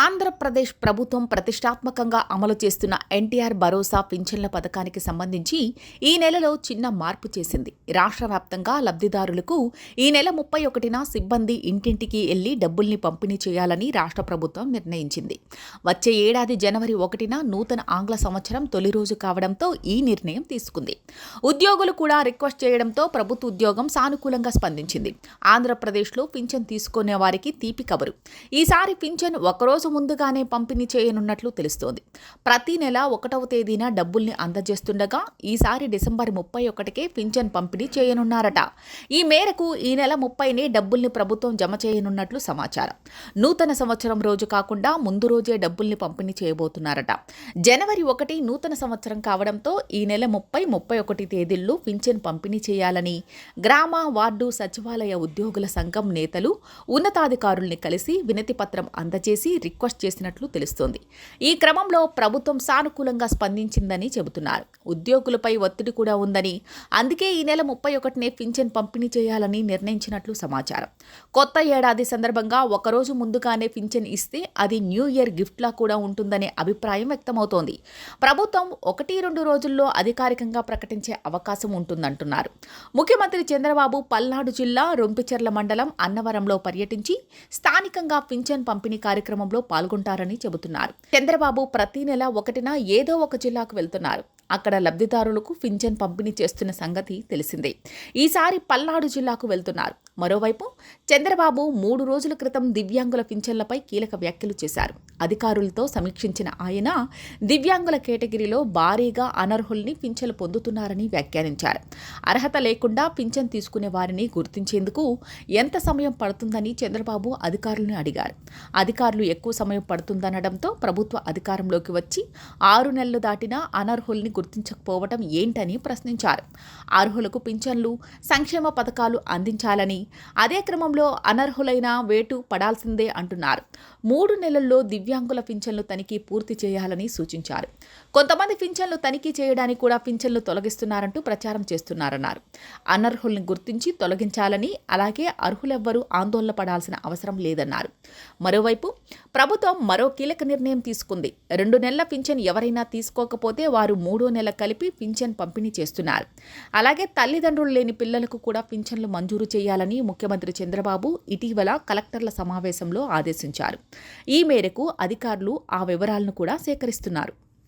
ఆంధ్రప్రదేశ్ ప్రభుత్వం ప్రతిష్టాత్మకంగా అమలు చేస్తున్న ఎన్టీఆర్ భరోసా పింఛన్ల పథకానికి సంబంధించి ఈ నెలలో చిన్న మార్పు చేసింది. రాష్ట్ర వ్యాప్తంగా లబ్ధిదారులకు ఈ నెల ముప్పై ఒకటిన సిబ్బంది ఇంటింటికి వెళ్ళి డబ్బుల్ని పంపిణీ చేయాలని రాష్ట్ర ప్రభుత్వం నిర్ణయించింది. వచ్చే ఏడాది జనవరి ఒకటిన నూతన ఆంగ్ల సంవత్సరం తొలి రోజు కావడంతో ఈ నిర్ణయం తీసుకుంది. ఉద్యోగులు కూడా రిక్వెస్ట్ చేయడంతో ప్రభుత్వ ఉద్యోగం సానుకూలంగా స్పందించింది. ఆంధ్రప్రదేశ్లో పింఛన్ తీసుకునే వారికి తీపి కబరు. ఈసారి పింఛన్ ఒకరోజు ముందుగానే పంపిణీ చేయనున్నట్లు తెలుస్తోంది. ప్రతి నెల ఒకటవ తేదీన డబ్బుల్ని అందజేస్తుండగా ఈసారి డిసెంబర్ ముప్పై ఒకటికే పింఛన్ పంపిణీ చేయనున్నారట. ఈ మేరకు ఈ నెల ముప్పైనే డబ్బుల్ని ప్రభుత్వం జమ చేయనున్నట్లు సమాచారం. నూతన సంవత్సరం రోజు కాకుండా ముందు రోజే డబ్బుల్ని పంపిణీ చేయబోతున్నారట. జనవరి ఒకటి నూతన సంవత్సరం కావడంతో ఈ నెల ముప్పై ముప్పై ఒకటి తేదీల్లో పింఛన్ పంపిణీ చేయాలని గ్రామ వార్డు సచివాలయ ఉద్యోగుల సంఘం నేతలు ఉన్నతాధికారుల్ని కలిసి వినతిపత్రం అందజేసి రిక్వెస్ట్ చేసినట్లు తెలుస్తోంది. ఈ క్రమంలో ప్రభుత్వం సానుకూలంగా స్పందించిందని చెబుతున్నారు. ఉద్యోగులపై ఒత్తిడి కూడా ఉందని అందుకే ఈ నెల ముప్పై ఒకటినే పింఛన్ పంపిణీ చేయాలని నిర్ణయించినట్లు సమాచారం. కొత్త ఏడాది సందర్భంగా ఒకరోజు ముందుగానే పింఛన్ ఇస్తే అది న్యూ ఇయర్ గిఫ్ట్లా కూడా ఉంటుందనే అభిప్రాయం వ్యక్తమవుతోంది. ప్రభుత్వం ఒకటి రెండు రోజుల్లో అధికారికంగా ప్రకటించే అవకాశం ఉంటుందంటున్నారు. ముఖ్యమంత్రి చంద్రబాబు పల్నాడు జిల్లా రొంపిచెర్ల మండలం అన్నవరంలో పర్యటించి స్థానికంగా పింఛన్ పంపిణీ కార్యక్రమంలో పాల్గొంటారని చెబుతున్నారు. చంద్రబాబు ప్రతి నెల ఒకటిన ఏదో ఒక జిల్లాకు వెళ్తున్నారు. అక్కడ లబ్ధిదారులకు పింఛన్ పంపిణీ చేస్తున్న సంగతి తెలిసిందే. ఈసారి పల్నాడు జిల్లాకు వెళ్తున్నారు. మరోవైపు చంద్రబాబు మూడు రోజుల క్రితం దివ్యాంగుల పింఛన్లపై కీలక వ్యాఖ్యలు చేశారు. అధికారులతో సమీక్షించిన ఆయన దివ్యాంగుల కేటగిరీలో భారీగా అనర్హుల్ని పింఛన్లు పొందుతున్నారని వ్యాఖ్యానించారు. అర్హత లేకుండా పింఛన్ తీసుకునే వారిని గుర్తించేందుకు ఎంత సమయం పడుతుందని చంద్రబాబు అధికారులను అడిగారు. అధికారులు ఎక్కువ సమయం పడుతుందనడంతో ప్రభుత్వ అధికారంలోకి వచ్చి ఆరు నెలలు దాటినా అనర్హుల్ని గుర్తించకపోవటం ఏంటని ప్రశ్నించారు. అర్హులకు పింఛన్లు సంక్షేమ పథకాలు అందించాలని అదే క్రమంలో అనర్హులైన వేటు పడాల్సిందే అంటున్నారు. మూడు నెలల్లో దివ్యాంగుల పింఛన్లు తనిఖీ పూర్తి చేయాలని సూచించారు. కొంతమంది పింఛన్లు తనిఖీ చేయడానికి కూడా పింఛన్లు తొలగిస్తున్నారంటూ ప్రచారం చేస్తున్నారన్నారు. అనర్హుల్ని గుర్తించి తొలగించాలని అలాగే అర్హులెవ్వరూ ఆందోళన పడాల్సిన అవసరం లేదన్నారు. మరోవైపు ప్రభుత్వం మరో కీలక నిర్ణయం తీసుకుంది. రెండు నెలల పింఛన్ ఎవరైనా తీసుకోకపోతే వారు మూడో నెల కలిపి పింఛన్ పంపిణీ చేస్తున్నారు. అలాగే తల్లిదండ్రులు లేని పిల్లలకు కూడా పింఛన్లు మంజూరు చేయాలని చేయాలని ముఖ్యమంత్రి చంద్రబాబు ఇటీవల కలెక్టర్ల సమావేశంలో ఆదేశించారు. ఈ మేరకు అధికారులు ఆ వివరాలను కూడా సేకరిస్తున్నారు.